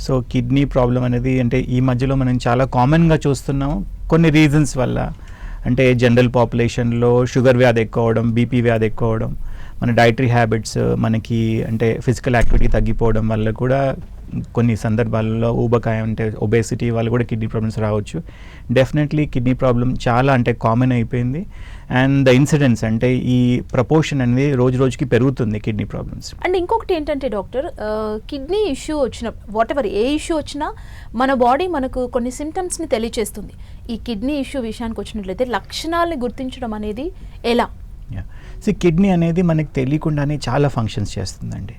So kidney problem అనేది అంటే ఈ మధ్యలో మనం చాలా కామన్గా చూస్తున్నాం కొన్ని రీజన్స్ వల్ల. అంటే జనరల్ పాపులేషన్లో షుగర్ వ్యాధి ఎక్కువ అవడం బీపీ వ్యాధి ఎక్కువ అవడం మన డైటరీ హ్యాబిట్స్ మనకి అంటే ఫిజికల్ యాక్టివిటీ తగ్గిపోవడం వల్ల కూడా కొన్ని సందర్భాల్లో ఊబకాయం అంటే ఒబేసిటీ వల్ల కూడా కిడ్నీ ప్రాబ్లమ్స్ రావచ్చు. డెఫినెట్లీ కిడ్నీ ప్రాబ్లం చాలా అంటే కామన్ అయిపోయింది. అండ్ ద ఇన్సిడెన్స్ అంటే ఈ ప్రపోర్షన్ అనేది రోజు రోజుకి పెరుగుతుంది కిడ్నీ ప్రాబ్లమ్స్ అండ్ ఇంకొకటి ఏంటంటే డాక్టర్ కిడ్నీ ఇష్యూ వచ్చిన వాట్ ఎవర్ ఏ ఇష్యూ వచ్చినా మన బాడీ మనకు కొన్ని సిమ్టమ్స్ని తెలియచేస్తుంది. ఈ కిడ్నీ ఇష్యూ విషయానికి వచ్చినట్లయితే లక్షణాలని గుర్తించడం అనేది ఎలా? సో కిడ్నీ అనేది మనకి తెలియకుండానే చాలా ఫంక్షన్స్ చేస్తుందండి.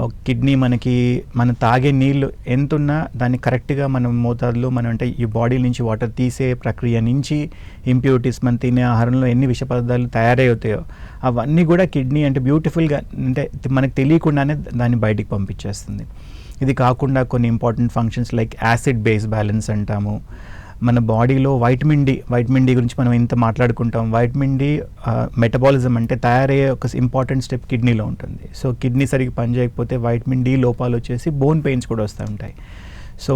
కిడ్నీ మనకి మనం తాగే నీళ్ళు ఎంతున్నా దాన్ని కరెక్ట్గా మనం మోతాదులో మనం అంటే ఈ బాడీ నుంచి వాటర్ తీసే ప్రక్రియ నుంచి ఇంప్యూరిటీస్ మనం తినే ఆహారంలో ఎన్ని విష పదార్థాలు తయారవుతాయో అవన్నీ కూడా కిడ్నీ అంటే బ్యూటిఫుల్గా అంటే మనకు తెలియకుండానే దాన్ని బయటికి పంపించేస్తుంది. ఇది కాకుండా కొన్ని important functions like acid base balance అంటాము. మన బాడీలో వైటమిన్ డి వైటమిన్ డి గురించి మనం ఇంత మాట్లాడుకుంటాం. వైటమిన్ డి మెటబాలిజం అంటే తయారయ్యే ఒక ఇంపార్టెంట్ స్టెప్ కిడ్నీలో ఉంటుంది. సో కిడ్నీ సరిగ్గా పనిచేయకపోతే వైటమిన్ డి లోపాలు వచ్చేసి బోన్ పెయిన్స్ కూడా వస్తూ ఉంటాయి. సో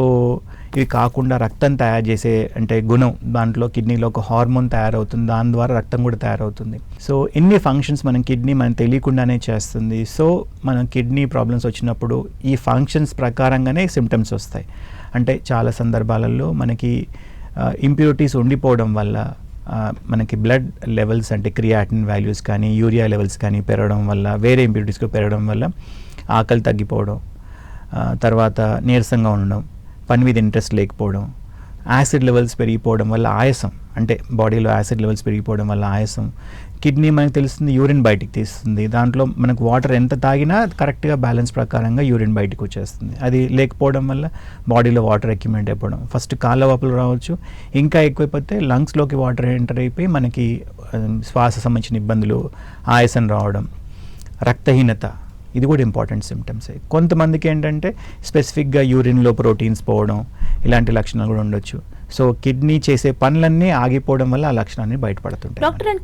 ఇవి కాకుండా రక్తం తయారు చేసే అంటే గుణం దాంట్లో కిడ్నీలో ఒక హార్మోన్ తయారవుతుంది. దాని ద్వారా రక్తం కూడా తయారవుతుంది. సో ఎన్ని ఫంక్షన్స్ మనం కిడ్నీ మనం తెలియకుండానే చేస్తుంది. సో మనం కిడ్నీ ప్రాబ్లమ్స్ వచ్చినప్పుడు ఈ ఫంక్షన్స్ ప్రకారంగానే సిమ్టమ్స్ వస్తాయి. అంటే చాలా సందర్భాలలో మనకి ఇంప్యూరిటీస్ ఉండిపోవడం వల్ల మనకి బ్లడ్ లెవెల్స్ అంటే క్రియాటిన్ వాల్యూస్ కానీ యూరియా లెవెల్స్ కానీ పెరగడం వల్ల వేరే ఇంప్యూరిటీస్కి పెరగడం వల్ల ఆకలి తగ్గిపోవడం తర్వాత నీరసంగా ఉండడం పని మీద ఇంట్రెస్ట్ లేకపోవడం యాసిడ్ లెవెల్స్ పెరిగిపోవడం వల్ల ఆయాసం అంటే బాడీలో యాసిడ్ లెవెల్స్ పెరిగిపోవడం వల్ల ఆయాసం. కిడ్నీ మనకు తెలుస్తుంది యూరిన్ బయటికి తీస్తుంది. దాంట్లో మనకు వాటర్ ఎంత తాగినా కరెక్ట్గా బ్యాలెన్స్ ప్రకారంగా యూరిన్ బయటికి వచ్చేస్తుంది. అది లేకపోవడం వల్ల బాడీలో వాటర్ ఎక్యుమెంట్ అయిపోవడం. ఫస్ట్ కాళ్ళ వాపులు రావచ్చు. ఇంకా ఎక్కువైపోతే లంగ్స్లోకి వాటర్ ఎంటర్ అయిపోయి మనకి శ్వాస సంబంధించిన ఇబ్బందులు ఆయాసం రావడం రక్తహీనత ఇది కూడా ఇంపార్టెంట్ సిమ్టమ్స్ కొంతమందికి ఏంటంటే స్పెసిఫిక్గా యూరిన్లో ప్రోటీన్స్ పోవడం ఇలాంటి లక్షణాలు కూడా ఉండొచ్చు. సో కిడ్నీ చేసే పనులన్నీ ఆగిపోవడం వల్ల ఆ లక్షణాన్ని బయటపడుతుంటాయి. Doctor and